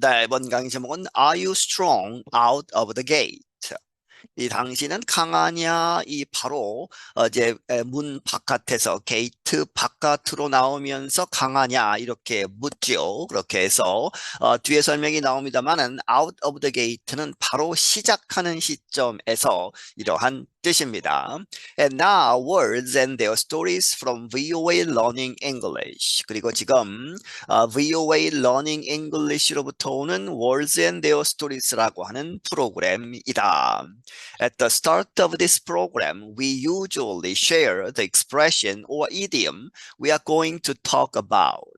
네, 이번 강의 제목은 Are you strong out of the gate? 이 당신은 강하냐? 이 바로 어, 이제 문 바깥에서 게이트 바깥으로 나오면서 강하냐 이렇게 묻죠. 그렇게 해서 어, 뒤에 설명이 나옵니다만은 out of the gate는 바로 시작하는 시점에서 이러한 뜻입니다. And now words and their stories from VOA Learning English. 그리고 지금 어, VOA Learning English로부터 오는 words and their stories라고 하는 프로그램이다. At the start of this program, we usually share the expression or idiom we are going to talk about.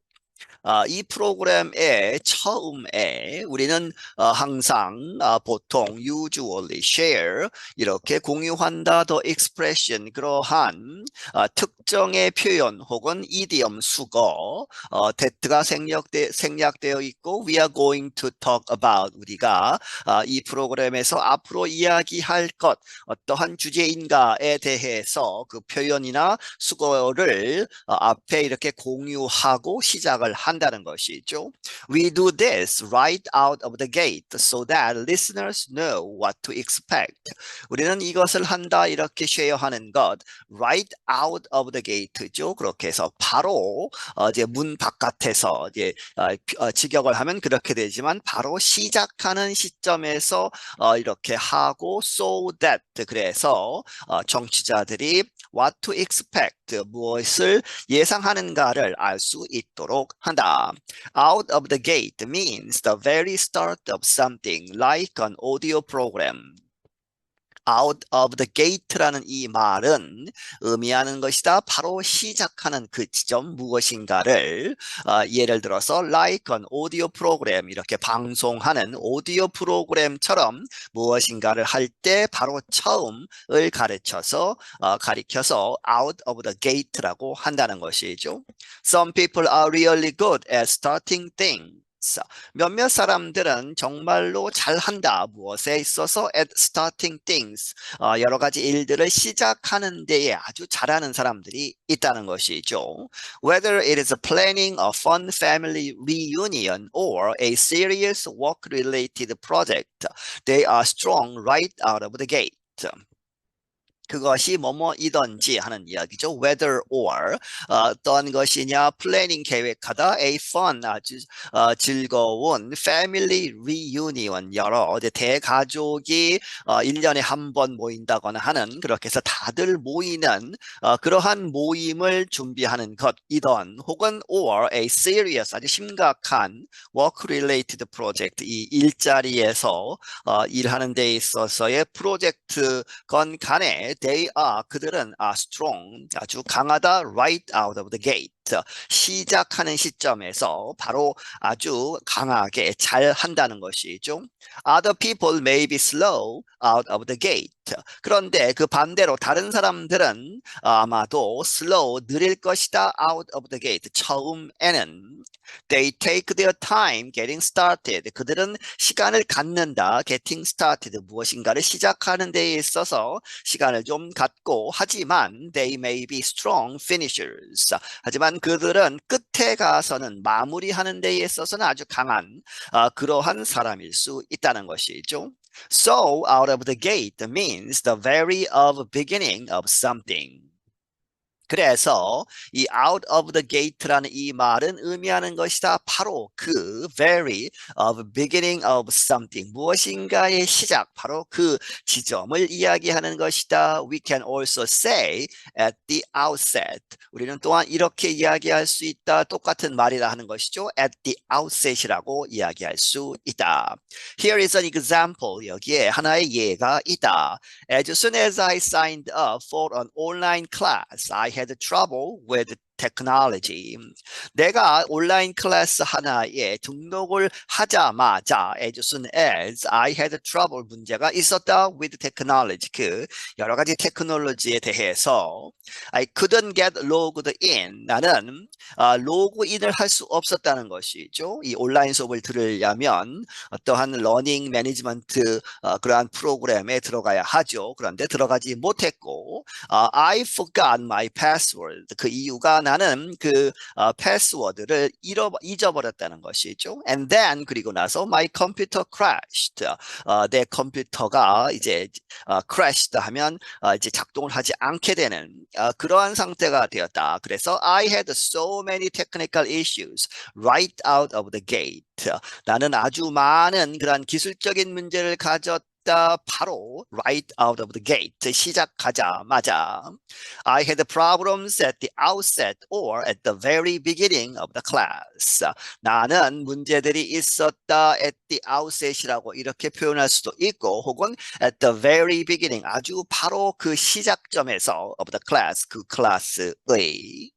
어, 이 프로그램의 처음에 우리는 어, 항상 어, 보통 usually share 이렇게 공유한다 the expression 그러한 어, 특정의 표현 혹은 idiom 수거 어, that가 생략되, 생략되어 있고 we are going to talk about 우리가 어, 이 프로그램에서 앞으로 이야기할 것 어떠한 주제인가에 대해서 그 표현이나 수거를 어, 앞에 이렇게 공유하고 시작을 한 한다는 것이죠. We do this right out of the gate so that listeners know what to expect. 우리는 이것을 한다 이렇게 쉐어하는 것 right out of the gate죠. 그렇게 해서 바로 어, 이제 문 바깥에서 이제 어, 어, 직역을 하면 그렇게 되지만 바로 시작하는 시점에서 어, 이렇게 하고 so that 그래서 어, 정치자들이 what to expect 무엇을 예상하는가를 알 수 있도록 한다. Out of the gate means the very start of something like an audio program. Out of the gate라는 이 말은 의미하는 것이다. 바로 시작하는 그 지점 무엇인가를 어, 예를 들어서 like an audio program 이렇게 방송하는 오디오 프로그램처럼 무엇인가를 할 때 바로 처음을 가르쳐서 어, 가리켜서 out of the gate라고 한다는 것이죠. Some people are really good at starting things. 몇몇 사람들은 정말로 잘한다. 무엇에 있어서 at starting things 어, 여러 가지 일들을 시작하는 데에 아주 잘하는 사람들이 있다는 것이죠. Whether it is planning a fun family reunion or a serious work-related project, they are strong right out of the gate. 그것이 뭐뭐이든지 하는 이야기죠. whether or. 어, 어떤 것이냐? 플래닝 계획하다. a fun 아주 어, 즐거운. family reunion 여러 어제 대가족이 어, 1년에 한 번 모인다거나 하는 그렇게 해서 다들 모이는 어, 그러한 모임을 준비하는 것이던 혹은 or a serious 아주 심각한 work related project. 이 일자리에서 어, 일하는 데 있어서의 프로젝트 건 간에 they are 그들은 are strong 아주 강하다 right out of the gate 시작하는 시점에서 바로 아주 강하게 잘 한다는 것이죠. Other people may be slow out of the gate. 그런데 그 반대로 다른 사람들은 아마도 slow 느릴 것이다 out of the gate. 처음에는 they take their time getting started. 그들은 시간을 갖는다. getting started 무엇인가를 시작하는 데 있어서 시간을 좀 갖고 하지만 they may be strong finishers. 하지만 그들은 끝에 가서는 마무리하는 데 있어서는 아주 강한 어, 그러한 사람일 수 있다는 것이죠. So out of the gate means the very of beginning of something. 그래서 이 out of the gate라는 이 말은 의미하는 것이다. 바로 그 very of beginning of something 무엇인가의 시작 바로 그 지점을 이야기하는 것이다. We can also say at the outset. 우리는 또한 이렇게 이야기할 수 있다. 똑같은 말이라 하는 것이죠. at the outset이라고 이야기할 수 있다. Here is an example. 여기에 하나의 예가 있다. As soon as I signed up for an online class, I had trouble with technology. 내가 온라인 클래스 하나에 등록을 하자마자 as soon as I had trouble 문제가 있었다 with technology. 그 여러 가지 테크놀로지에 대해서 I couldn't get logged in. 나는 아, 로그인을 할 수 없었다는 것이죠. 이 온라인 수업을 들으려면 어떠한 러닝 매니지먼트 어, 그러한 프로그램에 들어가야 하죠. 그런데 들어가지 못했고 어, I forgot my password. 그 이유가 나는 그 어, 패스워드를 잃어 잊어버렸다는 것이죠. And then 그리고 나서 my computer crashed. 어, 내 컴퓨터가 이제 어, crashed 하면 어, 이제 작동을 하지 않게 되는 어, 그러한 상태가 되었다. 그래서 I had so many technical issues right out of the gate. 나는 아주 많은 그런 기술적인 문제를 가졌 다. 바로 right out of the gate 시작하자마자 I had problems at the outset or at the very beginning of the class. 나는 문제들이 있었다 at the outset이라고 이렇게 표현할 수도 있고 혹은 at the very beginning 아주 바로 그 시작점에서 of the class 그 클래스의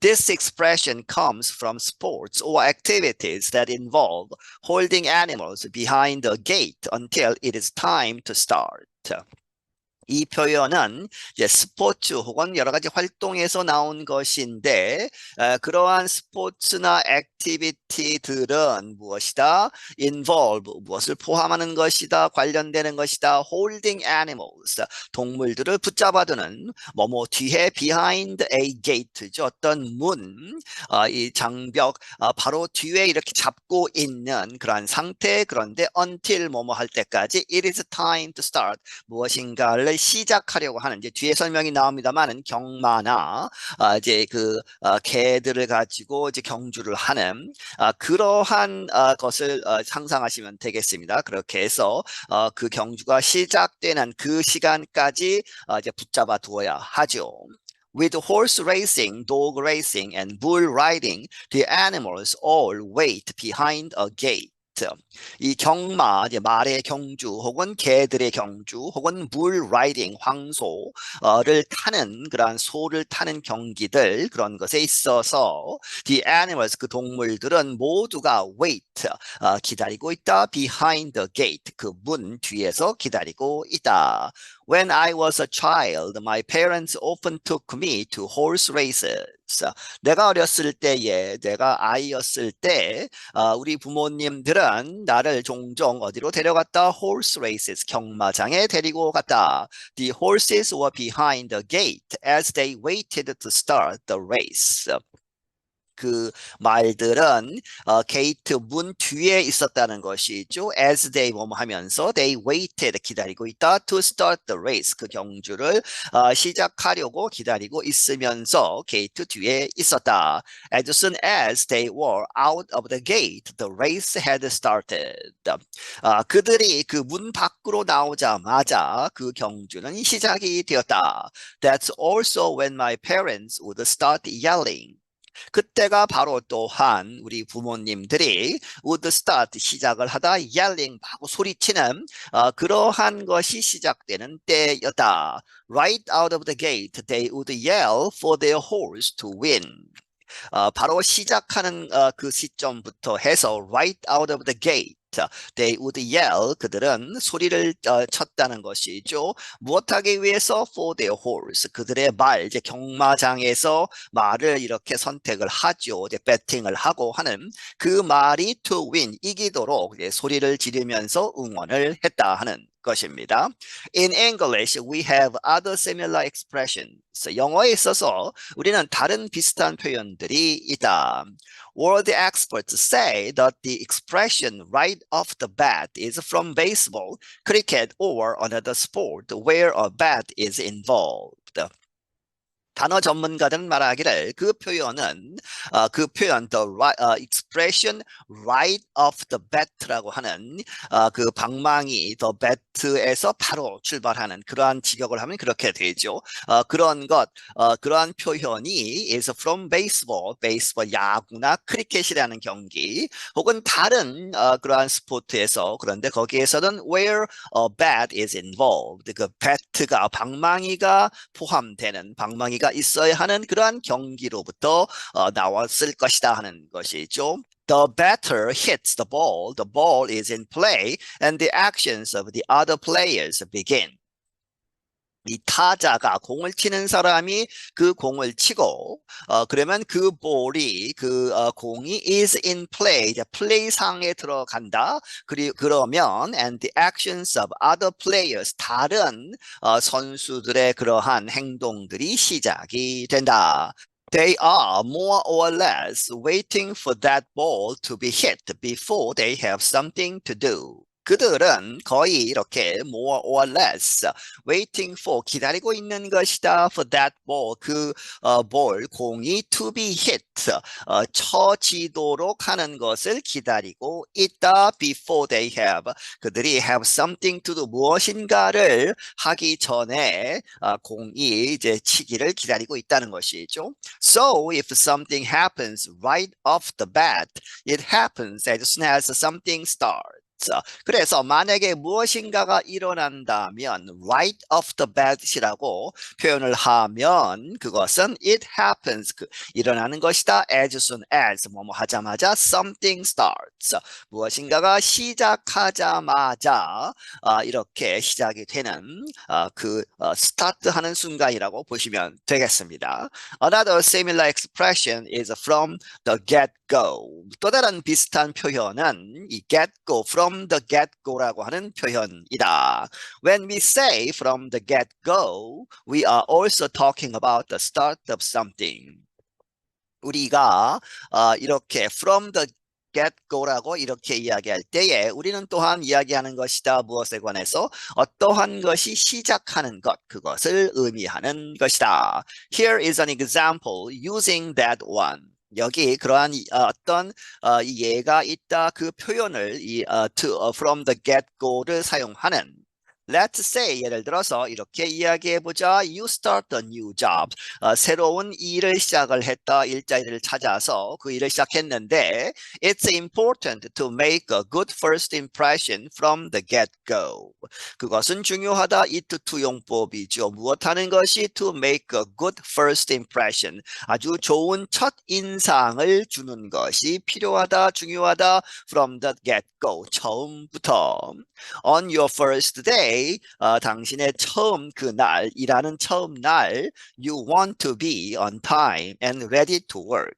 This expression comes from sports or activities that involve holding animals behind a gate until it is time to start. 이 표현은 이제 스포츠 혹은 여러 가지 활동에서 나온 것인데 에, 그러한 스포츠나 액티비티들은 무엇이다? involve 무엇을 포함하는 것이다 관련되는 것이다 holding animals 동물들을 붙잡아두는 뭐뭐 뒤에 behind a gate죠 어떤 문, 어, 이 장벽 어, 바로 뒤에 이렇게 잡고 있는 그러한 상태 그런데 until 뭐뭐 할 때까지 it is time to start 무엇인가를 시작하려고 하는 이제 뒤에 설명이 나옵니다만은 경마나 아, 이제 그 아, 개들을 가지고 이제 경주를 하는 아, 그러한 아, 것을 어, 상상하시면 되겠습니다. 그렇게 해서 어, 그 경주가 시작되는 그 시간까지 어, 이제 붙잡아 두어야 하죠. With horse racing, dog racing, and bull riding, the animals all wait behind a gate. 이 경마, 이제 말의 경주, 혹은 개들의 경주, 혹은 물 라이딩, 황소를 타는 그러한 소를 타는 경기들 그런 것에 있어서 the animals 그 동물들은 모두가 wait 어, 기다리고 있다 behind the gate 그 문 뒤에서 기다리고 있다. When I was a child, my parents often took me to horse races. 내가 어렸을 때에, 내가 아이였을 때, 어, 우리 부모님들은 나를 종종 어디로 데려갔다? horse races, 경마장에 데리고 갔다. The horses were behind the gate as they waited to start the race. 그 말들은 어, 게이트 문 뒤에 있었다는 것이죠. As they 뭐 하면서 they waited 기다리고 있다 to start the race 그 경주를 어, 시작하려고 기다리고 있으면서 게이트 뒤에 있었다. As soon as they were out of the gate, the race had started. 어, 그들이 그 문 밖으로 나오자마자 그 경주는 시작이 되었다. That's also when my parents would start yelling. 그때가 바로 또한 우리 부모님들이 would start 시작을 하다 yelling 하고 소리치는 어, 그러한 것이 시작되는 때였다. Right out of the gate, they would yell for their horse to win. 어, 바로 시작하는 어, 그 시점부터 해서 right out of the gate they would yell 그들은 소리를 어, 쳤다는 것이죠. 무엇하기 위해서 for their horse 그들의 말 이제 경마장에서 말을 이렇게 선택을 하죠. 이제 배팅을 하고 하는 그 말이 to win 이기도록 이제 소리를 지르면서 응원을 했다 하는 것입니다. In English, we have other similar expressions. 영어에 있어서 우리는 다른 비슷한 표현들이 있다. World experts say that the expression right off the bat is from baseball, cricket, or another sport where a bat is involved. 단어 전문가들은 말하기를 그 표현은 어, 그 표현 the right, 어, expression right off the bat라고 하는 어, 그 방망이 the bat에서 바로 출발하는 그러한 직역을 하면 그렇게 되죠. 어, 그런 것 어, 그러한 표현이 is from baseball, baseball 야구나 크리켓이라는 경기 혹은 다른 어, 그러한 스포츠에서 그런데 거기에서는 where a bat is involved 그 bat가 방망이가 포함되는 방망이가 있어야 하는 그러한 경기로부터 어, 나왔을 것이다 하는 것이죠. The batter hits the ball, the ball is in play, and the actions of the other players begin. 이 타자가 공을 치는 사람이 그 공을 치고 어 그러면 그 볼이 그 어, 공이 is in play 이제 플레이 상에 들어간다. 그리 그러면 and the actions of other players 다른 어, 선수들의 그러한 행동들이 시작이 된다. They are more or less waiting for that ball to be hit before they have something to do. 그들은 거의 이렇게 more or less waiting for 기다리고 있는 것이다 for that ball 그 어, 볼 공이 to be hit 어, 쳐지도록 하는 것을 기다리고 있다 before they have 그들이 have something to do 무엇인가를 하기 전에 어, 공이 이제 치기를 기다리고 있다는 것이죠. So if something happens right off the bat, it happens as soon as something starts. 그래서 만약에 무엇인가가 일어난다면 right off the bat이라고 표현을 하면 그것은 it happens. 그, 일어나는 것이다. as soon as. 뭐뭐 하자마자 something starts. 무엇인가가 시작하자마자 아, 이렇게 시작이 되는 아, 그 어, 스타트하는 순간이라고 보시면 되겠습니다. Another similar expression is from the get-go. 또 다른 비슷한 표현은 이 get-go, from the get-go라고 하는 표현이다. When we say from the get-go, we are also talking about the start of something. 우리가 어, 이렇게 from the get-go라고 이렇게 이야기할 때에 우리는 또한 이야기하는 것이다. 무엇에 관해서 어떠한 것이 시작하는 것, 그것을 의미하는 것이다. Here is an example using that one. 여기 그러한 이, 어, 어떤 어, 이 예가 있다. 그 표현을 이 어, to 어, from the get-go를 사용하는 Let's say 예를 들어서 이렇게 이야기해 보자. You start a new job. 어, 새로운 일을 시작을 했다. 일자리를 찾아서 그 일을 시작했는데 It's important to make a good first impression from the get-go. 그것은 중요하다. it to 용법이죠. 무엇하는 것이 to make a good first impression. 아주 좋은 첫 인상을 주는 것이 필요하다. 중요하다. from the get-go. 처음부터. On your first day 어, 당신의 처음 그 날 일하는 처음 날 you want to be on time and ready to work.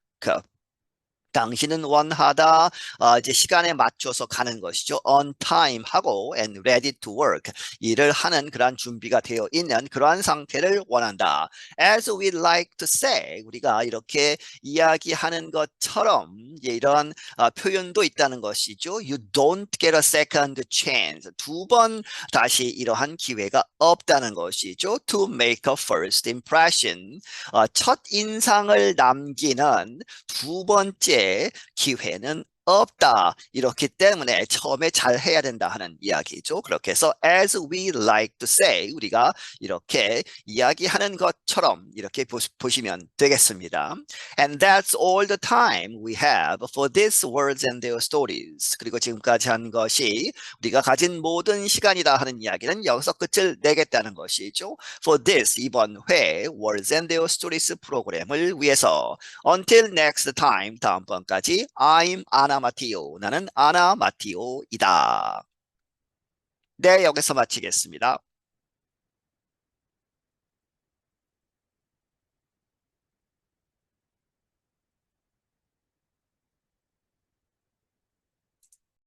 당신은 원하다 어, 이제 시간에 맞춰서 가는 것이죠. on time 하고 and ready to work 일을 하는 그러한 준비가 되어 있는 그러한 상태를 원한다. As we like to say 우리가 이렇게 이야기하는 것처럼 이런 어, 표현도 있다는 것이죠. You don't get a second chance. 두 번 다시 이러한 기회가 없다는 것이죠. To make a first impression. 어, 첫 인상을 남기는 두 번째 기회는 없다. 이렇기 때문에 처음에 잘 해야 된다 하는 이야기죠. 그렇게 해서 as we like to say 우리가 이렇게 이야기하는 것처럼 이렇게 보시면 되겠습니다. And that's all the time we have for these words and their stories. 그리고 지금까지 한 것이 우리가 가진 모든 시간이다 하는 이야기는 여기서 끝을 내겠다는 것이죠. For this 이번 회 words and their stories 프로그램을 위해서 until next time 다음번까지 I'm 마티오. 나는 아나 마티오이다. 네, 여기서 마치겠습니다.